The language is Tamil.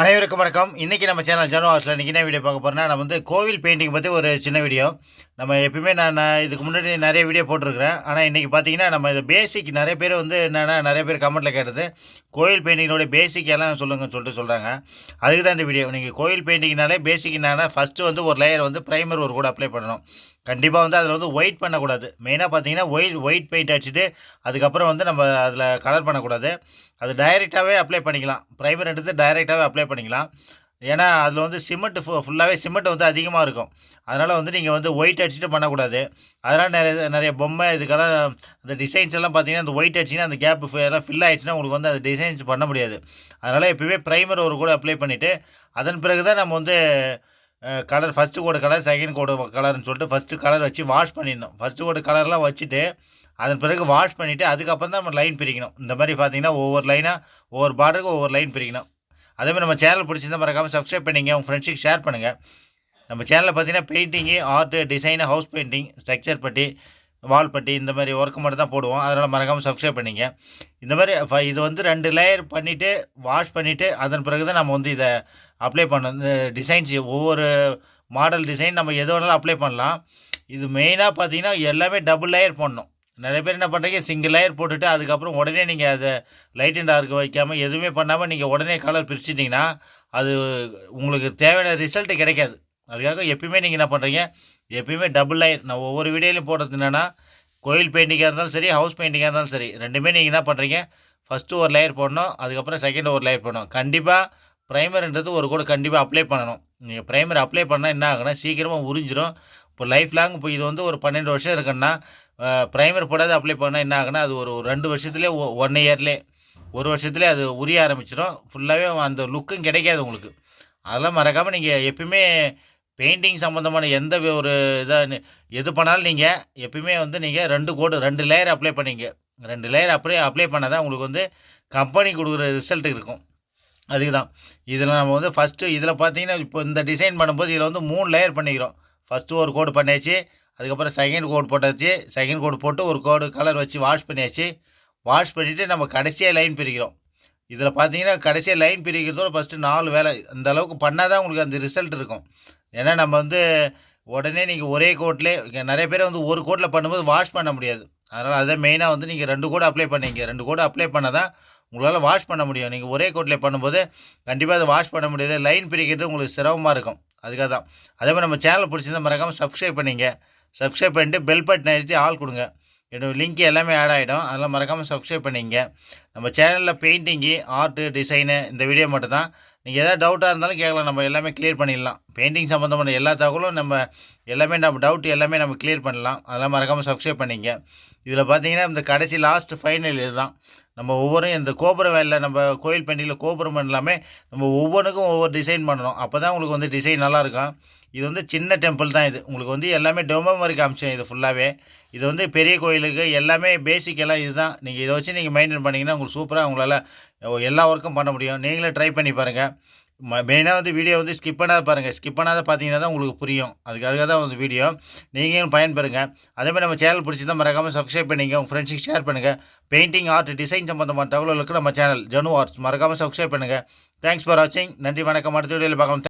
அனைவருக்கும் வணக்கம். இன்றைக்கி நம்ம சேனல் ஜனோ ஹவுஸில் இன்றைக்கி என்ன வீடியோ பார்க்க போகிறேன்னா நம்ம வந்து கோவில் பெயிண்டிங் பற்றி ஒரு சின்ன வீடியோ நம்ம எப்பயுமே நான் நான் இதுக்கு முன்னாடி நிறைய வீடியோ போட்டிருக்கிறேன். ஆனால் இன்றைக்கி பார்த்தீங்கன்னா நம்ம இது பேசிக் நிறைய பேர் வந்து என்னென்னா நிறைய பேர் கமெண்ட்டில் கேட்டது. கோயில் பெயிண்டிங்கோட பேசிக் எல்லாம் சொல்லுங்கன்னு சொல்லிட்டு சொல்கிறாங்க அதுக்கு தான் இந்த வீடியோ நீங்கள் கோயில் பெயிண்டிங்னாலே பேசிக் என்னென்னா ஃபஸ்ட்டு வந்து ஒரு லேயர் வந்து ப்ரைமர் ஒரு கூட அப்ளை பண்ணணும். கண்டிப்பாக வந்து அதில் வந்து ஒயிட் பண்ணக்கூடாது. மெயினாக பார்த்தீங்கன்னா ஒயிட் ஒயிட் பெயிண்ட் அடிச்சுட்டு அதுக்கப்புறம் வந்து நம்ம அதில் கலர் பண்ணக்கூடாது. அது டைரெக்டாகவே அப்ளை பண்ணிக்கலாம். ப்ரைமர் எடுத்து டைரெக்டாகவே அப்ளை பண்ணிக்கலாம். ஏன்னா அதில் வந்து சிமெண்ட் ஃபு ஃபுல்லாகவே சிமெண்ட் வந்து அதிகமாக இருக்கும். அதனால் வந்து நீங்கள் வந்து ஒயிட் அடிச்சுட்டு பண்ணக்கூடாது. அதனால் நிறைய நிறைய பொம்மை இதுக்கெல்லாம் அந்த டிசைன்ஸ் எல்லாம் பார்த்தீங்கன்னா அந்த ஒயிட் அடிச்சிங்கன்னா அந்த கேப் எல்லாம் ஃபில் ஆயிடுச்சுன்னா உங்களுக்கு வந்து அந்த டிசைன்ஸ் பண்ண முடியாது. அதனால் எப்போயுமே ப்ரைமர் ஒரு கூட அப்ளை பண்ணிவிட்டு அதன் பிறகு தான் நம்ம வந்து colour first coat colour second coat கலர்னு சொல்லிட்டு ஃபஸ்ட்டு கலர் வச்சு வாஷ் பண்ணிடணும். ஃபஸ்ட்டு கோடு கலர்லாம் வச்சுட்டு அதன் பிறகு வாஷ் பண்ணிவிட்டு அதுக்கப்புறம் தான் நம்ம லைன் பிரிக்கணும். இந்த மாதிரி பார்த்தீங்கன்னா ஒவ்வொரு லைனாக ஒவ்வொரு பார்டருக்கும் ஒவ்வொரு லைன் பிரிக்கணும். அதேமாதிரி நம்ம சேனல் பிடிச்சிருந்தா மறக்காமல் சப்ஸ்கிரைப் பண்ணிங்க உங்கள் ஃப்ரெண்ட்ஸுக்கு ஷேர் பண்ணுங்கள் நம்ம சேனலில் பார்த்தீங்கன்னா painting art design house painting structure putty wall putty இந்த மாதிரி ஒர்க்கு மட்டும் தான் போடுவோம். அதனால் மறக்காமல் சப்ஸ்கிரைப் பண்ணிங்க. இந்த மாதிரி இது வந்து ரெண்டு லேயர் பண்ணிவிட்டு வாஷ் பண்ணிவிட்டு அதன் பிறகு தான் நம்ம வந்து இதை அப்ளை பண்ணணும். இந்த டிசைன்ஸ் ஒவ்வொரு மாடல் டிசைன் நம்ம எது வேணாலும் அப்ளை பண்ணலாம். இது மெயினாக பார்த்தீங்கன்னா எல்லாமே டபுள் லேயர் பண்ணணும் நிறைய பேர் என்ன பண்ணுறீங்க சிங்கிள் லேயர் போட்டுட்டு அதுக்கப்புறம் உடனே நீங்கள் அதை லைட் அண்ட் டார்க் வைக்காமல் எதுவுமே பண்ணாமல் நீங்கள் உடனே கலர் பிரிச்சிட்டிங்கன்னா அது உங்களுக்கு தேவையான ரிசல்ட்டு கிடைக்காது. அதுக்காக எப்பயுமே நீங்கள் என்ன பண்ணுறீங்க எப்பயுமே டபுள் லேயர் நான் ஒவ்வொரு வீடியோலையும் போடுறது என்னென்னா கோயில் பெயிண்டிங்காக இருந்தாலும் சரி ஹவுஸ் பெயிண்டிங்காக இருந்தாலும் சரி ரெண்டுமே நீங்கள் என்ன பண்ணுறீங்க ஃபஸ்ட்டு ஒரு லேயர் போடணும் அதுக்கப்புறம் செகண்ட் ஒரு லேயர் போடணும். கண்டிப்பாக ப்ரைமர்ன்றது ஒரு கூட கண்டிப்பாக அப்ளை பண்ணணும். நீங்கள் ப்ரைமர் அப்ளை பண்ணால் என்ன ஆகுனா சீக்கிரமாக உறிஞ்சிரும். இப்போ லைஃப் லாங் இப்போ இது வந்து ஒரு பன்னெண்டு வருஷம் இருக்குன்னா ப்ரைமர் போடாத அப்ளை பண்ணால் என்ன ஆகுனா அது ஒரு ரெண்டு வருஷத்துலேயே ஒன் இயர்லேயே ஒரு வருஷத்துலேயே அது உரிய ஆரம்பிச்சிடும் ஃபுல்லாகவே அந்த லுக்கும் கிடைக்காது உங்களுக்கு. அதெல்லாம் மறக்காமல் நீங்கள் எப்பயுமே பெயிண்டிங் சம்மந்தமான எந்த ஒரு இதாக எது பண்ணாலும் நீங்கள் எப்பயுமே வந்து நீங்கள் ரெண்டு கோடு ரெண்டு லேயர் அப்ளை பண்ணீங்க. ரெண்டு லேயர் அப்ளை அப்ளை பண்ணால் தான் உங்களுக்கு வந்து கம்பெனி கொடுக்குற ரிசல்ட் இருக்கும். அதுக்கு தான் இதில் நம்ம வந்து ஃபஸ்ட்டு இதில் பார்த்தீங்கன்னா இப்போ இந்த டிசைன் பண்ணும்போது இதில் வந்து மூணு லேயர் பண்ணிக்கிறோம். ஃபஸ்ட்டு ஒரு கோடு பண்ணியாச்சு அதுக்கப்புறம் செகண்ட் கோடு போட்டாச்சு. செகண்ட் கோடு போட்டு ஒரு கோடு கலர் வச்சு வாஷ் பண்ணியாச்சு. வாஷ் பண்ணிவிட்டு நம்ம கடைசியாக லைன் பிரிக்கிறோம். இதில் பார்த்தீங்கன்னா கடைசியாக லைன் பிரிக்கிறதோட ஃபஸ்ட்டு நாலு வேலை. இந்த அளவுக்கு பண்ணால் தான் உங்களுக்கு அந்த ரிசல்ட் இருக்கும். ஏன்னா நம்ம வந்து உடனே நீங்கள் ஒரே கோட்லேயே நிறைய பேர் வந்து ஒரு கோட்டில் பண்ணும்போது வாஷ் பண்ண முடியாது. அதனால் அதை மெயினாக வந்து நீங்கள் ரெண்டு கோடு அப்ளை பண்ணீங்க. ரெண்டு கோடு அப்ளை பண்ணால் தான் உங்களால் வாஷ் பண்ண முடியும். நீங்கள் ஒரே கோட்டில் பண்ணும்போது கண்டிப்பாக அதை வாஷ் பண்ண முடியாது. லைன் பிரிக்கிறது உங்களுக்கு சிரமமாக இருக்கும். அதுக்காக தான் அதே மாதிரி நம்ம சேனல் பிடிச்சிருந்தா மறக்காமல் சப்ஸ்கிரைப் பண்ணிங்க. சப்ஸ்கிரைப் பண்ணிட்டு பெல் பட்டன் அழுத்தி ஆள் கொடுங்க. என்னோடய லிங்க் எல்லாமே ஆட் ஆகிடும் அதெல்லாம் மறக்காமல் சப்ஸ்கிரைப் பண்ணிங்க. நம்ம சேனலில் பெயிண்டிங்கு ஆர்ட்டு டிசைனு இந்த வீடியோ மட்டும் தான் நீங்கள் எதாவது டவுட்டாக இருந்தாலும் கேட்கலாம் நம்ம எல்லாமே கிளியர் பண்ணிடலாம். பெயிண்டிங் சம்மந்தமான எல்லா தகவலும் நம்ம எல்லாமே நம்ம டவுட் எல்லாமே நம்ம கிளியர் பண்ணலாம். அதெல்லாம் மறக்காமல் சப்ஸ்கிரைப் பண்ணிங்க. இதில் பார்த்தீங்கன்னா இந்த கடைசி லாஸ்ட் ஃபைனல் இதுதான். நம்ம ஒவ்வொரு இந்த கோபுரம் வேலை நம்ம கோயில் பெண்டிங்கில் கோபுரம் எல்லாமே நம்ம ஒவ்வொன்றுக்கும் ஒவ்வொரு டிசைன் பண்ணணும். அப்போ தான் உங்களுக்கு வந்து டிசைன் நல்லாயிருக்கும் இது வந்து சின்ன டெம்பிள் தான் இது. உங்களுக்கு வந்து எல்லாமே டொமோ மாதிரி காமிச்சேன் இது ஃபுல்லாகவே இது வந்து பெரிய கோயிலுக்கு எல்லாமே பேசிக் எல்லாம் இதுதான். நீங்கள் இதை வச்சு நீங்கள் மெயின்டைன் பண்ணிங்கன்னா உங்களுக்கு சூப்பராக உங்களால் எல்லா ஒர்க்கும் பண்ண முடியும். நீங்களே ட்ரை பண்ணி பாருங்கள் மெயினாக வந்து வீடியோ வந்து ஸ்கிப் பண்ணாத பாருங்கள் ஸ்கிப் பண்ணாத பார்த்தீங்கன்னா தான் உங்களுக்கு புரியும். அதுக்காக தான் வந்து வீடியோ நீங்களும் பயன்பெறுங்க. அதே மாதிரி நம்ம சேனல் பிடிச்சிருந்தா மறக்காமல் சப்ஸ்கிரைப் பண்ணிங்க. உங்கள் ஃப்ரெண்ட்ஸுக்கு ஷேர் பண்ணுங்கள் பெயிண்டிங் ஆர்ட் டிசைன் சம்மந்தமான தகவல்களுக்கு நம்ம சேனல் ஜனு ஆர்ட்ஸ் மறக்காமல் சப்ஸ்கிரைப் பண்ணுங்கள் தேங்க்ஸ் ஃபார் வாட்சிங் நன்றி வணக்கம். அடுத்த வீடியோவில் பார்க்கலாம்.